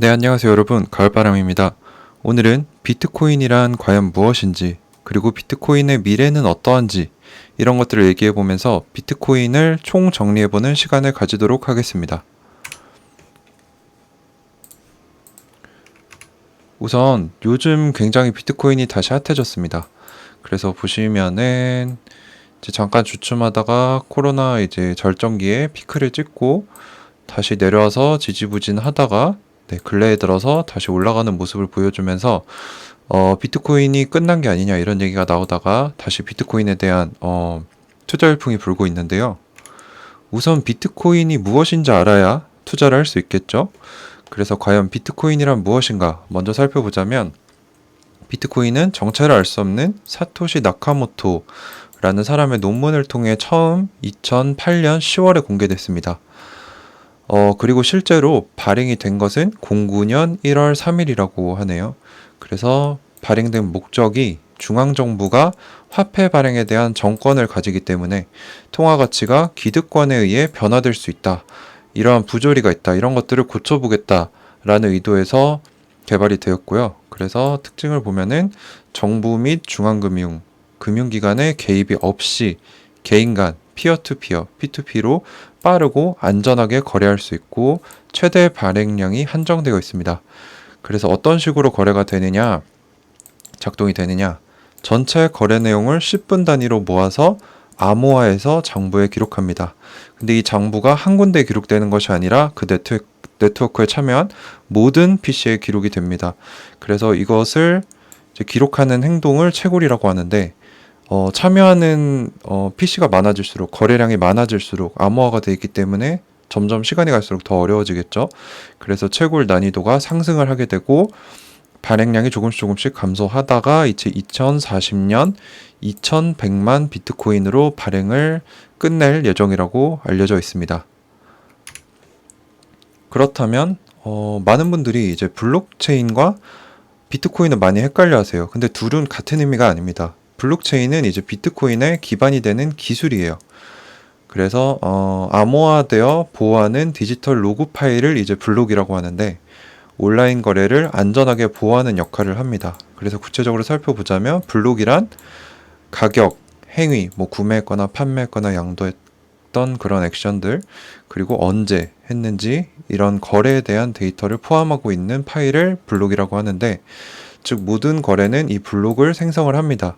네, 안녕하세요, 여러분. 가을바람입니다. 오늘은 비트코인이란 과연 무엇인지, 그리고 비트코인의 미래는 어떠한지, 이런 것들을 얘기해 보면서 비트코인을 총 정리해 보는 시간을 가지도록 하겠습니다. 우선 요즘 굉장히 비트코인이 다시 핫해졌습니다. 그래서 보시면은 잠깐 주춤하다가 코로나 이제 절정기에 피크를 찍고 다시 내려와서 지지부진 하다가 네, 근래에 들어서 다시 올라가는 모습을 보여주면서 어, 비트코인이 끝난 게 아니냐 이런 얘기가 나오다가 다시 비트코인에 대한 어, 투자 열풍이 불고 있는데요. 우선 비트코인이 무엇인지 알아야 투자를 할 수 있겠죠. 그래서 과연 비트코인이란 무엇인가 먼저 살펴보자면 비트코인은 정체를 알 수 없는 사토시 나카모토라는 사람의 논문을 통해 처음 2008년 10월에 공개됐습니다. 어, 그리고 실제로 발행이 된 것은 09년 1월 3일이라고 하네요. 그래서 발행된 목적이 중앙정부가 화폐 발행에 대한 정권을 가지기 때문에 통화 가치가 기득권에 의해 변화될 수 있다. 이러한 부조리가 있다. 이런 것들을 고쳐보겠다라는 의도에서 개발이 되었고요. 그래서 특징을 보면은 정부 및 중앙금융, 금융기관의 개입이 없이 개인 간 피어투피어, P2P로 빠르고 안전하게 거래할 수 있고 최대 발행량이 한정되어 있습니다. 그래서 어떤 식으로 거래가 되느냐, 작동이 되느냐, 전체 거래 내용을 10분 단위로 모아서 암호화해서 장부에 기록합니다. 근데 이 장부가 한 군데에 기록되는 것이 아니라 그 네트워크, 네트워크에 참여한 모든 PC에 기록이 됩니다. 그래서 이것을 기록하는 행동을 채굴이라고 하는데 어, 참여하는 어, PC가 많아질수록 거래량이 많아질수록 암호화가 되어 있기 때문에 점점 시간이 갈수록 더 어려워지겠죠. 그래서 채굴 난이도가 상승을 하게 되고 발행량이 조금씩 조금씩 감소하다가 이제 2040년 2100만 비트코인으로 발행을 끝낼 예정이라고 알려져 있습니다. 그렇다면 어, 많은 분들이 이제 블록체인과 비트코인을 많이 헷갈려 하세요. 근데 둘은 같은 의미가 아닙니다. 블록체인은 이제 비트코인의 기반이 되는 기술이에요. 그래서 어, 암호화되어 보호하는 디지털 로그 파일을 이제 블록이라고 하는데 온라인 거래를 안전하게 보호하는 역할을 합니다. 그래서 구체적으로 살펴보자면 블록이란 가격, 행위, 뭐 구매했거나 판매했거나 양도했던 그런 액션들 그리고 언제 했는지 이런 거래에 대한 데이터를 포함하고 있는 파일을 블록이라고 하는데 즉 모든 거래는 이 블록을 생성을 합니다.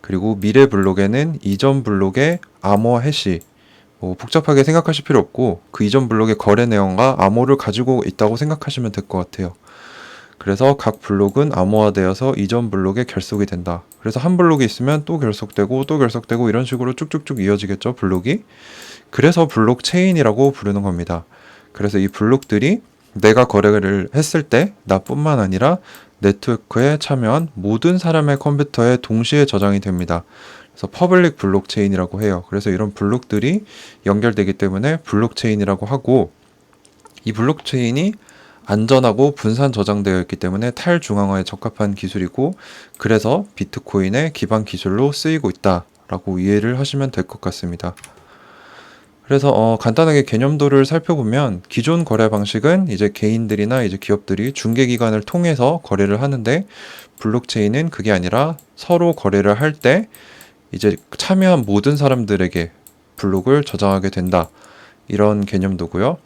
그리고 미래 블록에는 이전 블록의 암호 해시 뭐 복잡하게 생각하실 필요 없고 그 이전 블록의 거래 내용과 암호를 가지고 있다고 생각하시면 될 것 같아요. 그래서 각 블록은 암호화되어서 이전 블록에 결속이 된다. 그래서 한 블록이 있으면 또 결속되고 또 결속되고 이런 식으로 쭉쭉쭉 이어지겠죠, 블록이. 그래서 블록 체인이라고 부르는 겁니다. 그래서 이 블록들이 내가 거래를 했을 때 나뿐만 아니라 네트워크에 참여한 모든 사람의 컴퓨터에 동시에 저장이 됩니다. 그래서 퍼블릭 블록체인이라고 해요. 그래서 이런 블록들이 연결되기 때문에 블록체인이라고 하고 이 블록체인이 안전하고 분산 저장되어 있기 때문에 탈중앙화에 적합한 기술이고 그래서 비트코인의 기반 기술로 쓰이고 있다라고 이해를 하시면 될 것 같습니다. 그래서 어, 간단하게 개념도를 살펴보면 기존 거래 방식은 이제 개인들이나 이제 기업들이 중개 기관을 통해서 거래를 하는데 블록체인은 그게 아니라 서로 거래를 할 때 이제 참여한 모든 사람들에게 블록을 저장하게 된다. 이런 개념도고요.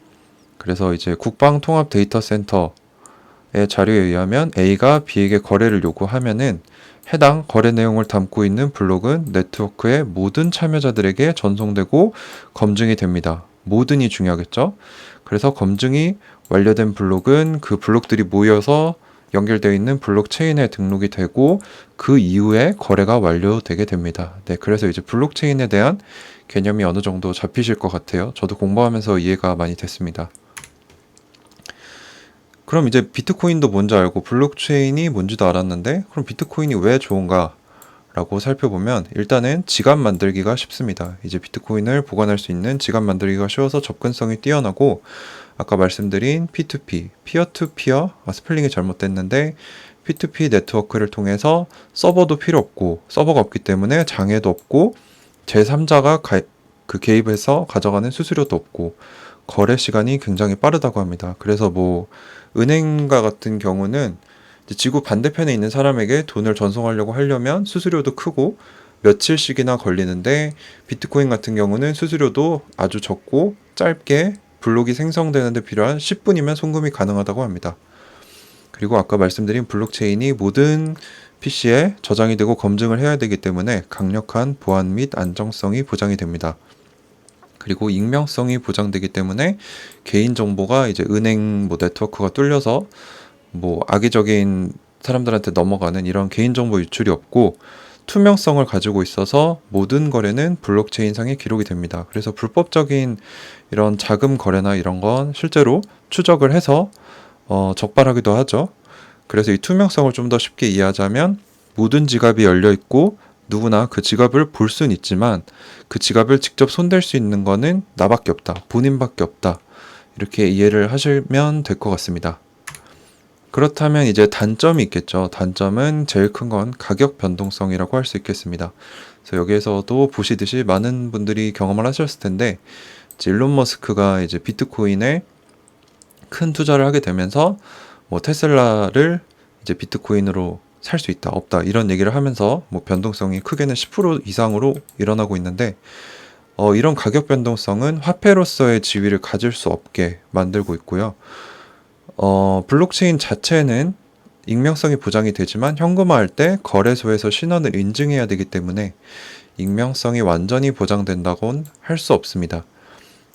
그래서 이제 국방 통합 데이터 센터의 자료에 의하면 A가 B에게 거래를 요구하면은 해당 거래 내용을 담고 있는 블록은 네트워크의 모든 참여자들에게 전송되고 검증이 됩니다. 모든이 중요하겠죠? 그래서 검증이 완료된 블록은 그 블록들이 모여서 연결되어 있는 블록체인에 등록이 되고 그 이후에 거래가 완료되게 됩니다. 네, 그래서 이제 블록체인에 대한 개념이 어느 정도 잡히실 것 같아요. 저도 공부하면서 이해가 많이 됐습니다. 그럼 이제 비트코인도 뭔지 알고 블록체인이 뭔지도 알았는데 그럼 비트코인이 왜 좋은가? 라고 살펴보면 일단은 지갑 만들기가 쉽습니다. 이제 비트코인을 보관할 수 있는 지갑 만들기가 쉬워서 접근성이 뛰어나고 아까 말씀드린 P2P, 피어 투 피어, 아, 스펠링이 잘못됐는데 P2P 네트워크를 통해서 서버도 필요 없고 서버가 없기 때문에 장애도 없고 제3자가 가, 그 개입해서 가져가는 수수료도 없고 거래 시간이 굉장히 빠르다고 합니다. 그래서 뭐 은행과 같은 경우는 지구 반대편에 있는 사람에게 돈을 전송하려고 하려면 수수료도 크고 며칠씩이나 걸리는데 비트코인 같은 경우는 수수료도 아주 적고 짧게 블록이 생성되는데 필요한 10분이면 송금이 가능하다고 합니다. 그리고 아까 말씀드린 블록체인이 모든 PC에 저장이 되고 검증을 해야 되기 때문에 강력한 보안 및 안정성이 보장이 됩니다. 그리고 익명성이 보장되기 때문에 개인 정보가 이제 은행 뭐 네트워크가 뚫려서 뭐 악의적인 사람들한테 넘어가는 이런 개인 정보 유출이 없고 투명성을 가지고 있어서 모든 거래는 블록체인상에 기록이 됩니다. 그래서 불법적인 이런 자금 거래나 이런 건 실제로 추적을 해서 어, 적발하기도 하죠. 그래서 이 투명성을 좀 더 쉽게 이해하자면 모든 지갑이 열려 있고 누구나 그 지갑을 볼 수는 있지만 그 지갑을 직접 손댈 수 있는 거는 나밖에 없다. 본인밖에 없다. 이렇게 이해를 하시면 될 것 같습니다. 그렇다면 이제 단점이 있겠죠. 단점은 제일 큰 건 가격 변동성이라고 할 수 있겠습니다. 그래서 여기에서도 보시듯이 많은 분들이 경험을 하셨을 텐데 일론 머스크가 이제 비트코인에 큰 투자를 하게 되면서 뭐 테슬라를 이제 비트코인으로 살 수 있다, 없다 이런 얘기를 하면서 뭐 변동성이 크게는 10% 이상으로 일어나고 있는데 어, 이런 가격 변동성은 화폐로서의 지위를 가질 수 없게 만들고 있고요. 어, 블록체인 자체는 익명성이 보장이 되지만 현금화할 때 거래소에서 신원을 인증해야 되기 때문에 익명성이 완전히 보장된다고는 할수 없습니다.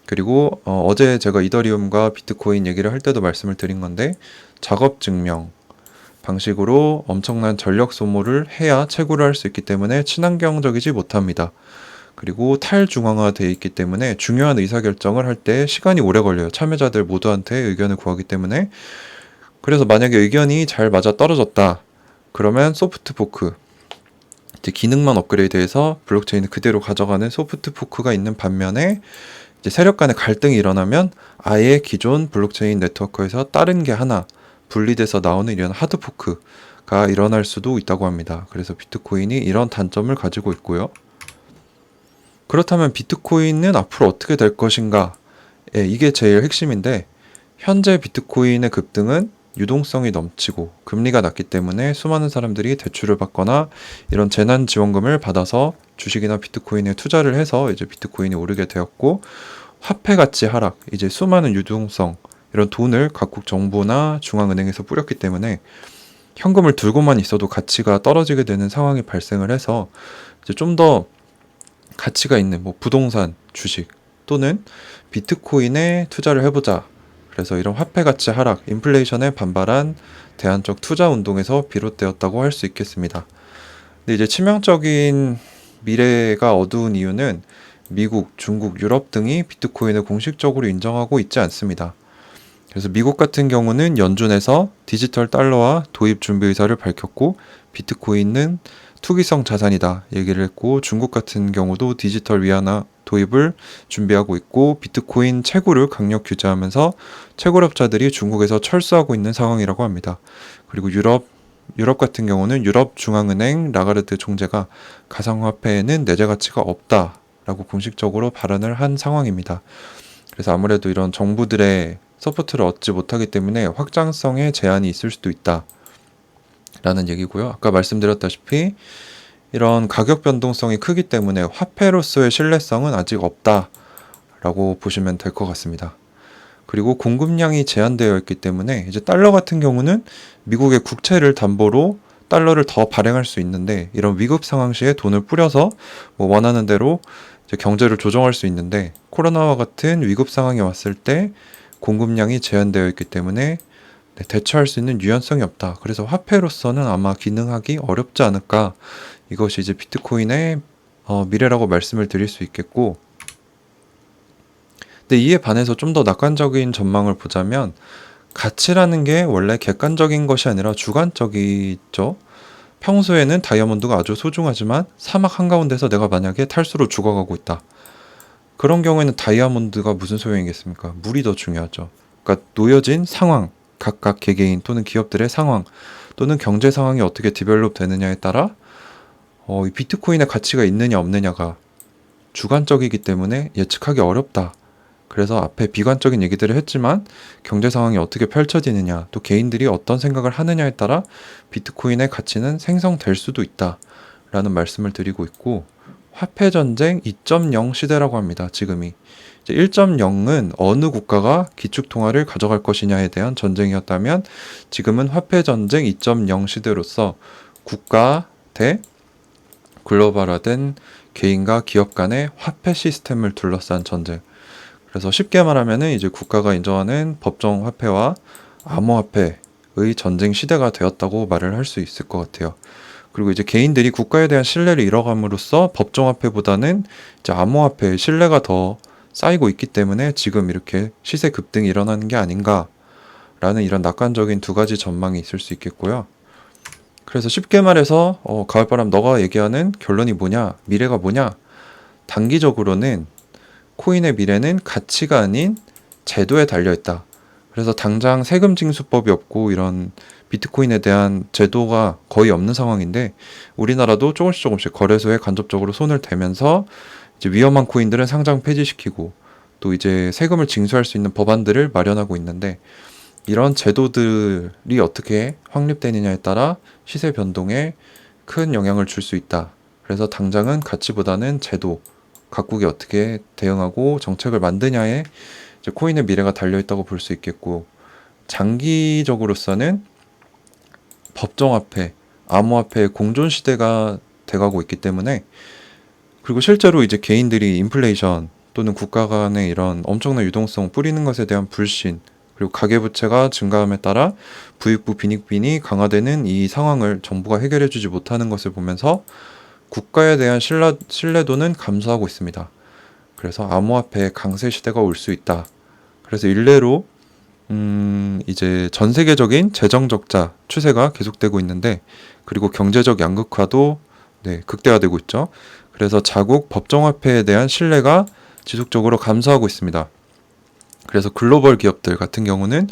그리고 어, 어제 제가 이더리움과 비트코인 얘기를 할 때도 말씀을 드린 건데 작업 증명 방식으로 엄청난 전력 소모를 해야 채굴을 할 수 있기 때문에 친환경적이지 못합니다. 그리고 탈중앙화되어 있기 때문에 중요한 의사결정을 할 때 시간이 오래 걸려요. 참여자들 모두한테 의견을 구하기 때문에 그래서 만약에 의견이 잘 맞아 떨어졌다. 그러면 소프트 포크 이제 기능만 업그레이드해서 블록체인을 그대로 가져가는 소프트 포크가 있는 반면에 이제 세력 간의 갈등이 일어나면 아예 기존 블록체인 네트워크에서 다른 게 하나 분리돼서 나오는 이런 하드 포크가 일어날 수도 있다고 합니다. 그래서 비트코인이 이런 단점을 가지고 있고요. 그렇다면 비트코인은 앞으로 어떻게 될 것인가? 예, 이게 제일 핵심인데 현재 비트코인의 급등은 유동성이 넘치고 금리가 낮기 때문에 수많은 사람들이 대출을 받거나 이런 재난 지원금을 받아서 주식이나 비트코인에 투자를 해서 이제 비트코인이 오르게 되었고 화폐 가치 하락, 이제 수많은 유동성 이런 돈을 각국 정부나 중앙은행에서 뿌렸기 때문에 현금을 들고만 있어도 가치가 떨어지게 되는 상황이 발생을 해서 이제 좀 더 가치가 있는 뭐 부동산, 주식 또는 비트코인에 투자를 해보자. 그래서 이런 화폐 가치 하락, 인플레이션에 반발한 대안적 투자 운동에서 비롯되었다고 할 수 있겠습니다. 근데 이제 치명적인 미래가 어두운 이유는 미국, 중국, 유럽 등이 비트코인을 공식적으로 인정하고 있지 않습니다. 그래서 미국 같은 경우는 연준에서 디지털 달러화 도입 준비 의사를 밝혔고 비트코인은 투기성 자산이다 얘기를 했고 중국 같은 경우도 디지털 위안화 도입을 준비하고 있고 비트코인 채굴을 강력 규제하면서 채굴업자들이 중국에서 철수하고 있는 상황이라고 합니다. 그리고 유럽 유럽 같은 경우는 유럽 중앙은행 라가르드 총재가 가상화폐에는 내재 가치가 없다라고 공식적으로 발언을 한 상황입니다. 그래서 아무래도 이런 정부들의 서포트를 얻지 못하기 때문에 확장성에 제한이 있을 수도 있다. 라는 얘기고요. 아까 말씀드렸다시피 이런 가격 변동성이 크기 때문에 화폐로서의 신뢰성은 아직 없다 라고 보시면 될 것 같습니다. 그리고 공급량이 제한되어 있기 때문에 이제 달러 같은 경우는 미국의 국채를 담보로 달러를 더 발행할 수 있는데 이런 위급 상황 시에 돈을 뿌려서 뭐 원하는 대로 경제를 조정할 수 있는데 코로나와 같은 위급 상황이 왔을 때 공급량이 제한되어 있기 때문에 네, 대처할 수 있는 유연성이 없다. 그래서 화폐로서는 아마 기능하기 어렵지 않을까. 이것이 이제 비트코인의 어, 미래라고 말씀을 드릴 수 있겠고. 근데 이에 반해서 좀 더 낙관적인 전망을 보자면 가치라는 게 원래 객관적인 것이 아니라 주관적이죠. 평소에는 다이아몬드가 아주 소중하지만 사막 한가운데서 내가 만약에 탈수로 죽어가고 있다. 그런 경우에는 다이아몬드가 무슨 소용이겠습니까? 물이 더 중요하죠. 그러니까 놓여진 상황, 각각 개개인 또는 기업들의 상황 또는 경제 상황이 어떻게 디벨롭 되느냐에 따라 어, 이 비트코인의 가치가 있느냐 없느냐가 주관적이기 때문에 예측하기 어렵다. 그래서 앞에 비관적인 얘기들을 했지만 경제 상황이 어떻게 펼쳐지느냐, 또 개인들이 어떤 생각을 하느냐에 따라 비트코인의 가치는 생성될 수도 있다 라는 말씀을 드리고 있고 화폐 전쟁 2.0 시대라고 합니다. 지금이. 이제 1.0은 어느 국가가 기축 통화를 가져갈 것이냐에 대한 전쟁이었다면 지금은 화폐 전쟁 2.0 시대로서 국가 대 글로벌화된 개인과 기업 간의 화폐 시스템을 둘러싼 전쟁. 그래서 쉽게 말하면은 이제 국가가 인정하는 법정 화폐와 암호화폐의 전쟁 시대가 되었다고 말을 할 수 있을 것 같아요. 그리고 이제 개인들이 국가에 대한 신뢰를 잃어감으로써 법정 화폐보다는 이제 암호화폐의 신뢰가 더 쌓이고 있기 때문에 지금 이렇게 시세 급등이 일어나는 게 아닌가라는 이런 낙관적인 두 가지 전망이 있을 수 있겠고요. 그래서 쉽게 말해서 어, 가을바람 너가 얘기하는 결론이 뭐냐, 미래가 뭐냐? 단기적으로는 코인의 미래는 가치가 아닌 제도에 달려 있다. 그래서 당장 세금 징수법이 없고 이런 비트코인에 대한 제도가 거의 없는 상황인데 우리나라도 조금씩 조금씩 거래소에 간접적으로 손을 대면서 이제 위험한 코인들은 상장 폐지시키고 또 이제 세금을 징수할 수 있는 법안들을 마련하고 있는데 이런 제도들이 어떻게 확립되느냐에 따라 시세 변동에 큰 영향을 줄 수 있다. 그래서 당장은 가치보다는 제도, 각국이 어떻게 대응하고 정책을 만드냐에 코인의 미래가 달려 있다고 볼 수 있겠고 장기적으로서는 법정화폐, 암호화폐의 공존 시대가 돼가고 있기 때문에 그리고 실제로 이제 개인들이 인플레이션 또는 국가 간의 이런 엄청난 유동성 뿌리는 것에 대한 불신 그리고 가계부채가 증가함에 따라 부익부 빈익빈이 강화되는 이 상황을 정부가 해결해주지 못하는 것을 보면서 국가에 대한 신뢰, 신뢰도는 감소하고 있습니다. 그래서 암호화폐의 강세 시대가 올 수 있다. 그래서 일례로 음, 이제 전 세계적인 재정 적자 추세가 계속되고 있는데 그리고 경제적 양극화도 네, 극대화되고 있죠. 그래서 자국 법정화폐에 대한 신뢰가 지속적으로 감소하고 있습니다. 그래서 글로벌 기업들 같은 경우는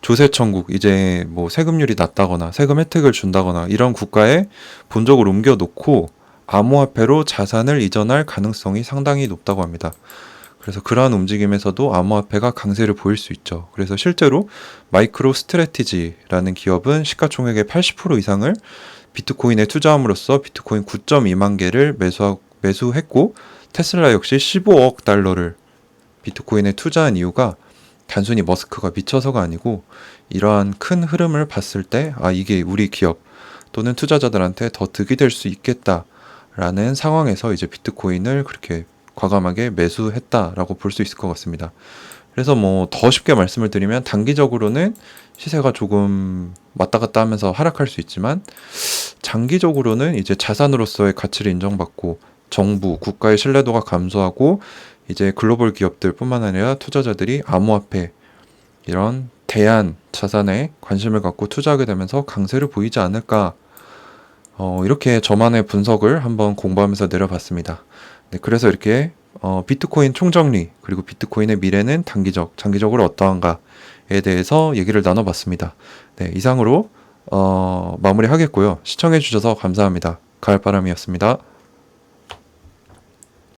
조세 천국 이제 뭐 세금률이 낮다거나 세금 혜택을 준다거나 이런 국가에 본적을 옮겨 놓고 암호화폐로 자산을 이전할 가능성이 상당히 높다고 합니다. 그래서 그러한 움직임에서도 암호화폐가 강세를 보일 수 있죠. 그래서 실제로 마이크로 스트레티지라는 기업은 시가총액의 80% 이상을 비트코인에 투자함으로써 비트코인 9.2만 개를 매수하, 매수했고 테슬라 역시 15억 달러를 비트코인에 투자한 이유가 단순히 머스크가 미쳐서가 아니고 이러한 큰 흐름을 봤을 때 아 이게 우리 기업 또는 투자자들한테 더 득이 될 수 있겠다라는 상황에서 이제 비트코인을 그렇게 과감하게 매수했다라고 볼 수 있을 것 같습니다. 그래서 뭐 더 쉽게 말씀을 드리면 단기적으로는 시세가 조금 왔다 갔다 하면서 하락할 수 있지만 장기적으로는 이제 자산으로서의 가치를 인정받고 정부, 국가의 신뢰도가 감소하고 이제 글로벌 기업들뿐만 아니라 투자자들이 암호화폐 이런 대안 자산에 관심을 갖고 투자하게 되면서 강세를 보이지 않을까 어, 이렇게 저만의 분석을 한번 공부하면서 내려봤습니다. 네, 그래서 이렇게 어, 비트코인 총정리 그리고 비트코인의 미래는 단기적, 장기적으로 어떠한가에 대해서 얘기를 나눠봤습니다. 네, 이상으로 어, 마무리하겠고요. 시청해주셔서 감사합니다. 가을바람이었습니다.